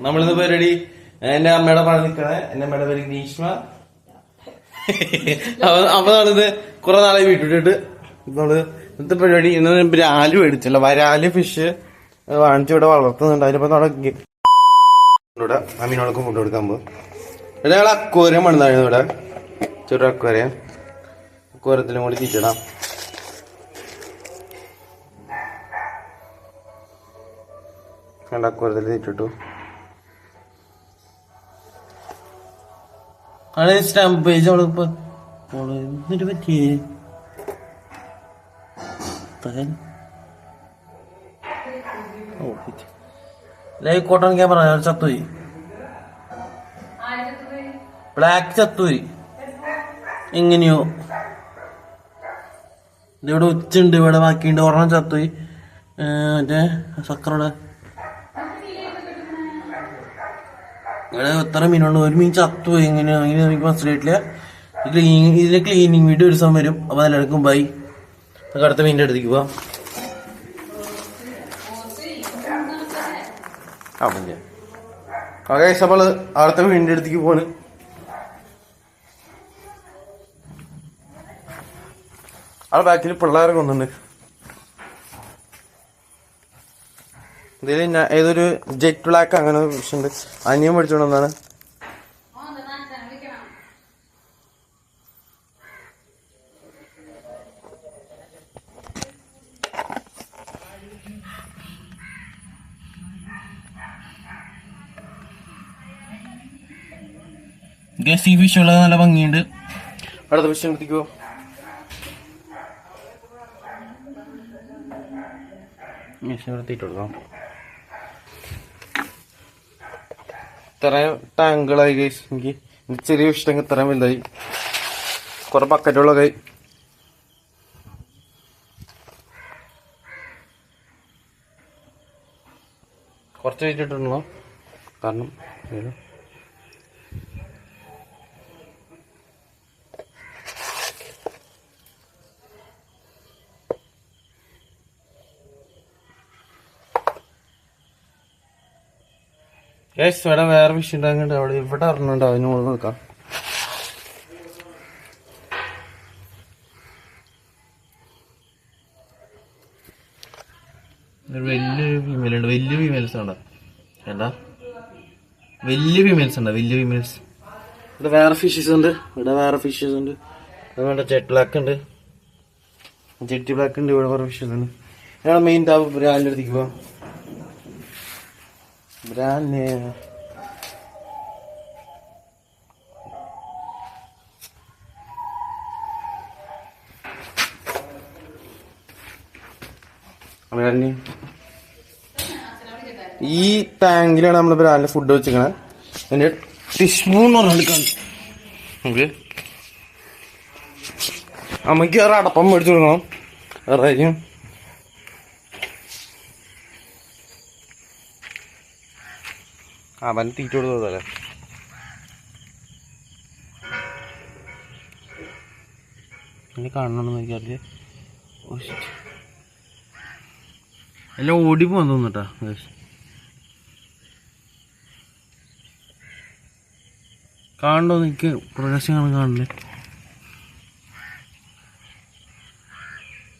നമ്മളിന്ന് പരിപാടി എന്റെ അമ്മയുടെ പണി നിക്കണേ. എന്റെ അമ്മയുടെ പേര് ഗ്രീഷ്മ. അപ്പൊ നമ്മളിത് കുറെ നാളെ വീട്ടിലിട്ട് നമ്മൾ ഇന്നത്തെ പരിപാടി. ഇന്ന് ബ്രാൽ മേടിച്ചല്ലോ. വരാൽ ഫിഷ് വാങ്ങിച്ചു ഇവിടെ വളർത്തുന്നുണ്ട്. അതിനിപ്പോ നമ്മുടെ അമ്മീനോടൊക്കെ ഫുഡ് കൊടുക്കാൻ പോകും ഇവിടെ ഞങ്ങൾ അക്വേറിയം പണിതായിരുന്നു ഇവിടെ. ചെറു അക്വേറിയം. അക്വേറിയത്തിലും കൂടി കണ്ട അക്വേറിയത്തിൽ തീറ്റിട്ടു ആണ് സ്റ്റാമ്പ് പേജ് അവളിപ്പോ എന്നിട്ട് പറ്റിയേ. ലൈവ് കോട്ടൺ ക്യാമറ ചത്തുപോയി. ബ്ലാക്ക് ചത്തുപോയി. എങ്ങനെയോ. ഇതിവിടെ ഉച്ചുണ്ട് ഇവിടെ ബാക്കിയുണ്ട് ഒരെണ്ണം ചത്തുപോയി. മറ്റേ സക്കറുടെ ഇവിടെ എത്ര മീനുണ്ട്? ഒരു മീൻ ചത്തുപോയി എങ്ങനെ അങ്ങനെ എനിക്ക് മനസ്സിലായിട്ടില്ല ക്ലീനിങ് ഇതിന് ക്ലീനിങ് വീഡിയോ ഒരു ദിവസം വരും. അപ്പൊ എല്ലാവർക്കും ബൈ നമുക്ക് അടുത്ത മീന്റെ അടുത്തേക്ക് പോവാം. ഓക്കെ നമ്മൾ അടുത്ത മീനിന്റെ അടുത്തേക്ക് പോണ് ആ ബാക്കിൽ പിള്ളേരൊക്കെ ഒന്നുണ്ട് ഇതിൽ ഏതൊരു ജെറ്റ് ബ്ലാക്ക് അങ്ങനെ ഒരു വിഷയമുണ്ട് അനിയൻ സീ ഫിഷ് ഉള്ളത് നല്ല ഭംഗിയുണ്ട്. അടുത്ത ഫിഷ് എടുത്തിക്കോ. ഫിഷ് എടുത്തിട്ട് ഇത്രയും ടാങ്കുകളായി ഗൈസ് എനിക്ക് ചെറിയ ഇഷ്ടം ഇത്രയും വലുതായി. കുറെ ബക്കറ്റുകളൊക്കെ കുറച്ച് വെച്ചിട്ടുണ്ടല്ലോ. കാരണം ഗൈസ് ഇവിടെ വേറെ ഫിഷ് ഉണ്ടാകുന്നുണ്ട് അവിടെ ഇവിടെ ഇറങ്ങുന്നുണ്ട് അതിന് മുകളിൽ നോക്കാം വലിയൊരു ഫീമെയിൽ ഉണ്ട്. വലിയ ഫീമെയിൽസ് ഉണ്ട് എന്താ? വലിയ ഫീമെയിൽസ് ഉണ്ട്? വലിയ ഫീമെയിൽസ് ഇവിടെ വേറെ ഫിഷസ് ഉണ്ട്. ഇവിടെ വേറെ ഫിഷസ് ഉണ്ട്. അതുകൊണ്ട് ജെറ്റ് ബ്ലാക്ക് ഉണ്ട്. ജെറ്റ് ബ്ലാക്ക് ഉണ്ട്. ഇവിടെ വേറെ ഫിഷസ് ഉണ്ട്. ഞങ്ങൾ മെയിൻ താപ് ബ്രാൻഡ് അടുത്തേക്ക് പോവാം ബ്രാൻഡ് new. ഈ ടാങ്കിലാണ് നമ്മൾ ബ്രാൻഡിൽ ഫുഡ് വെച്ചിരിക്കണത് അതിന്റെ ടിഷ്മൂ എന്ന് ഓക്കെ അമ്മയ്ക്ക് വേറെ അടപ്പം മേടിച്ചു കൊടുക്കണം. വേറെ കാര്യം വൻ തീറ്റ കൊടുത്തതല്ലേ എന്നെ കാണണമെന്ന് എനിക്കറിയില്ല എല്ലാം ഓടി പോകാൻ തോന്നുട്ടാ കാണണ്ടോ എനിക്ക് പ്രകാശം കാണാൻ കാണില്ലേ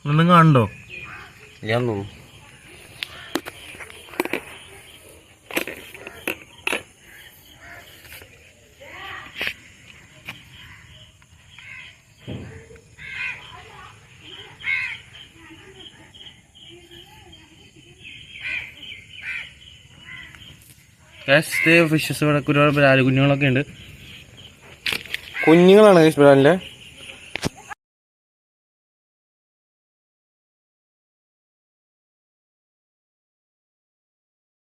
ഒന്നും കാണണ്ടോ? ഞാൻ തോന്നുന്നു. ഫിഷസ് ഇവിടെ ഒരുപാട് ബ്രാൽ കുഞ്ഞുങ്ങളൊക്കെ ഉണ്ട്. കുഞ്ഞുങ്ങളാണ് ബ്രാലിന്റെ